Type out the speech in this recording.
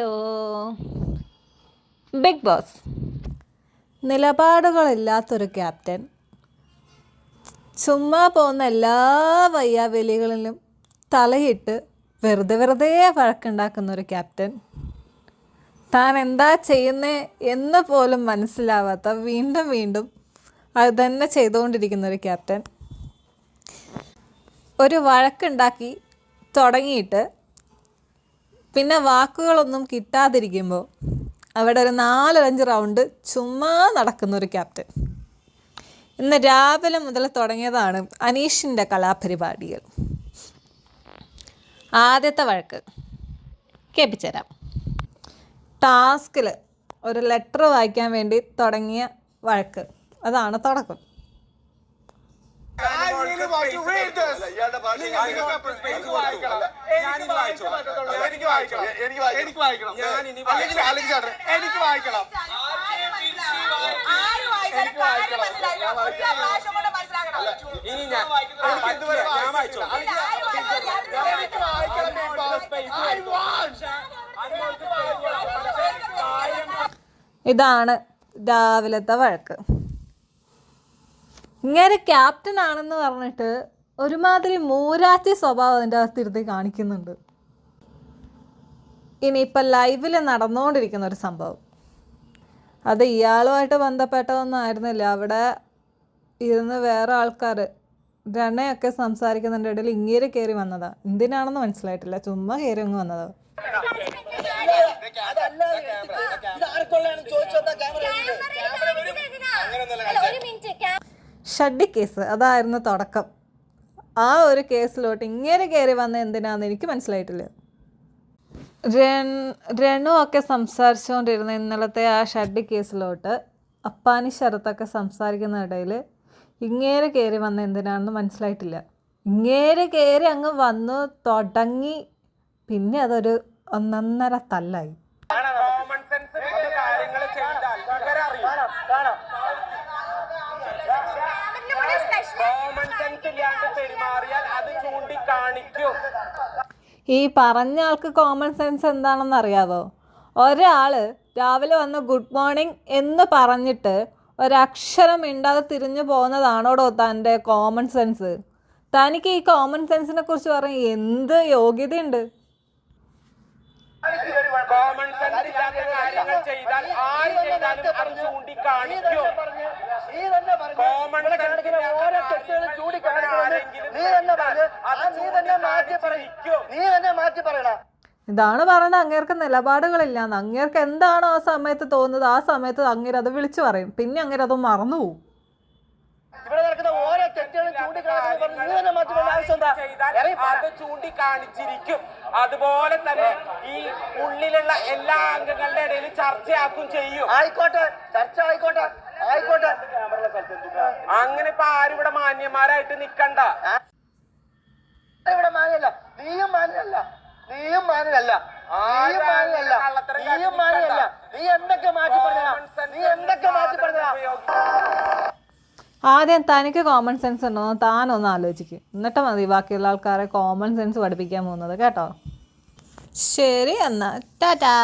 Hello. Bigg Boss നിലപാടുകളില്ലാത്തൊരു captain. ചുമ്മാ പോകുന്ന എല്ലാ വയ്യാവലികളിലും തലയിട്ട് വെറുതെ വെറുതെ വഴക്കുണ്ടാക്കുന്ന ഒരു ക്യാപ്റ്റൻ. താൻ എന്താ ചെയ്യുന്നേ എന്ന് പോലും മനസ്സിലാവാത്ത വീണ്ടും വീണ്ടും അത് തന്നെ ചെയ്തുകൊണ്ടിരിക്കുന്ന ഒരു ക്യാപ്റ്റൻ. ഒരു വഴക്കുണ്ടാക്കി തുടങ്ങിയിട്ട് പിന്നെ വാക്കുകളൊന്നും കിട്ടാതിരിക്കുമ്പോൾ അവിടെ ഒരു നാലഞ്ച് റൗണ്ട് ചുമ്മാ നടക്കുന്ന ഒരു ക്യാപ്റ്റൻ ഇന്ന് രാവിലെ മുതൽ തുടങ്ങിയതാണ് അനീഷിന്റെ കലാപരിപാടികൾ. ആദ്യത്തെ വഴക്ക്. കേൾപ്പിച്ചുതരാം. ടാസ്കിൽ ഒരു ലെറ്റർ വായിക്കാൻ വേണ്ടി തുടങ്ങിയ വഴക്ക്. അതാണ് തുടക്കം. I really എനിക്ക് വായിക്കണം. എനിക്ക്. എനിക്ക് വായിക്കണം. എനിക്ക് വായിക്കണം. അല്ലെങ്കിൽ അല്ലെങ്കിൽ ചേട്ടൻ, എനിക്ക് വായിക്കണം. എനിക്ക് വായിക്കണം. ഇനി ഞാൻ എനിക്ക് ഇതുവരെ ഞാൻ. എനിക്ക് വായിക്കണം. ഇതാണ് രാവിലത്തെ വഴക്ക് ഇങ്ങനെ ക്യാപ്റ്റൻ ആണെന്ന് പറഞ്ഞിട്ട് ഒരുമാതിരി മൂരാച്ചി സ്വഭാവം അതിന്റെ അകത്തിരുത്തി കാണിക്കുന്നുണ്ട്. ഇനിയിപ്പോൾ ലൈവിൽ നടന്നുകൊണ്ടിരിക്കുന്ന ഒരു സംഭവം. അത് ഇയാളുമായിട്ട് ബന്ധപ്പെട്ടതൊന്നും ആയിരുന്നില്ല അവിടെ ഇരുന്ന് വേറെ ആൾക്കാർ രണയൊക്കെ സംസാരിക്കുന്നതിന്റെ ഇടയിൽ ഇങ്ങേര് കയറി വന്നതാ. എന്തിനാണെന്ന് മനസ്സിലായിട്ടില്ല. ചുമ്മാ കയറി അങ്ങ് വന്നതാ. ഷഡ്ഡി കേസ്. അതായിരുന്നു തുടക്കം. ആ ഒരു കേസിലോട്ട് ഇങ്ങനെ കയറി വന്ന എന്തിനാന്ന് എനിക്ക് മനസ്സിലായിട്ടില്ല. രണ- ഒക്കെ സംസാരിച്ചുകൊണ്ടിരുന്ന ഇന്നലത്തെ ആ ഷഡ് കേസിലോട്ട് അപ്പാനി ശരത്തൊക്കെ സംസാരിക്കുന്ന ഇടയിൽ ഇങ്ങേരെ കയറി വന്ന എന്തിനാണെന്ന് മനസ്സിലായിട്ടില്ല. ഇങ്ങേരെ കയറി അങ്ങ് വന്ന് തുടങ്ങി. പിന്നെ അതൊരു ഒന്നൊന്നര തല്ലായി കോമൺ സെൻസ് കാര്യങ്ങൾ ചെയ്താൽ ഇവരറിയും ഇല്ലാണ്ട് പെരുമാറിയാൽ അത് ചൂണ്ടിക്കാണിക്കും. ഈ പറഞ്ഞ ആൾക്ക് കോമൺ സെൻസ് എന്താണെന്ന് അറിയാവോ? ഒരാൾ രാവിലെ വന്ന് ഗുഡ് മോർണിംഗ് എന്ന് പറഞ്ഞിട്ട് ഒരക്ഷരം മിണ്ടാതെ തിരിഞ്ഞു പോകുന്നതാണോടോ തന്റെ കോമൺ സെൻസ് തനിക്ക് ഈ കോമൺ സെൻസിനെ കുറിച്ച് പറയാൻ എന്ത് യോഗ്യതയുണ്ട്? കോമൺ സെൻസ് ഇല്ലാത്ത കാര്യങ്ങൾ ചെയ്താൽ ആര് ചെയ്താലും അത് ചൂണ്ടിക്കാണിക്കും കോമൺ സെൻസ് ഓരോ തെറ്റുകൾ ചൂണ്ടിക്കാണിക്കണമെന്ന് നീ തന്നെ പറഞ്ഞ് ആ നീ തന്നെ മാറ്റി പറയും നീ തന്നെ മാറ്റി പറയണ ഇതാണ് പറയുന്നത് അങ്ങേർക്ക് നിലപാടുകളില്ല അങ്ങേർക്ക് എന്താണ് ആ സമയത്ത് തോന്നുന്നത്? ആ സമയത്ത് അങ്ങേര് അത് വിളിച്ചു പറയും. പിന്നെ അങ്ങേര് അത് മറന്നുപോകും ഇവിടെ നടക്കുന്ന ഓരോ തെറ്റുകളും ചൂണ്ടിക്കാണിക്കണമെന്ന് പറഞ്ഞ് നീ തന്നെ മാറ്റി പറയേണ്ട ആവശ്യം എന്താ ചെയ്താൽ ഇറങ്ങി അത് ചൂണ്ടിക്കാണിച്ചിരിക്കും. അതുപോലെ തന്നെ ഈ ഉള്ളിലുള്ള എല്ലാ അംഗങ്ങളുടെ ഇടയിൽ ചർച്ചയാക്കും ചെയ്യും. ആയിക്കോട്ടെ ചർച്ച ആയിക്കോട്ടെ ആയിക്കോട്ടെ. അങ്ങനെ ഇപ്പൊ ആരും ഇവിടെ മാന്യന്മാരായിട്ട് നിക്കണ്ട. നീയും മാനല്ല നീയും മാനല്ല നീയും മാനല്ല നീയും മാനല്ല നീ എന്തൊക്കെ മാറ്റി പറഞ്ഞതാ? നീ എന്തൊക്കെ മാറ്റി പറഞ്ഞതാ? ആദ്യം തനിക്ക് കോമൺ സെൻസ് ഉണ്ടോ? എന്ന് താനൊന്ന് ആലോചിക്കും. എന്നിട്ട് മതി ബാക്കിയുള്ള ആൾക്കാരെ കോമൺ സെൻസ് പഠിപ്പിക്കാൻ പോകുന്നത്. കേട്ടോ? ശരി എന്നാൽ ടാറ്റാ.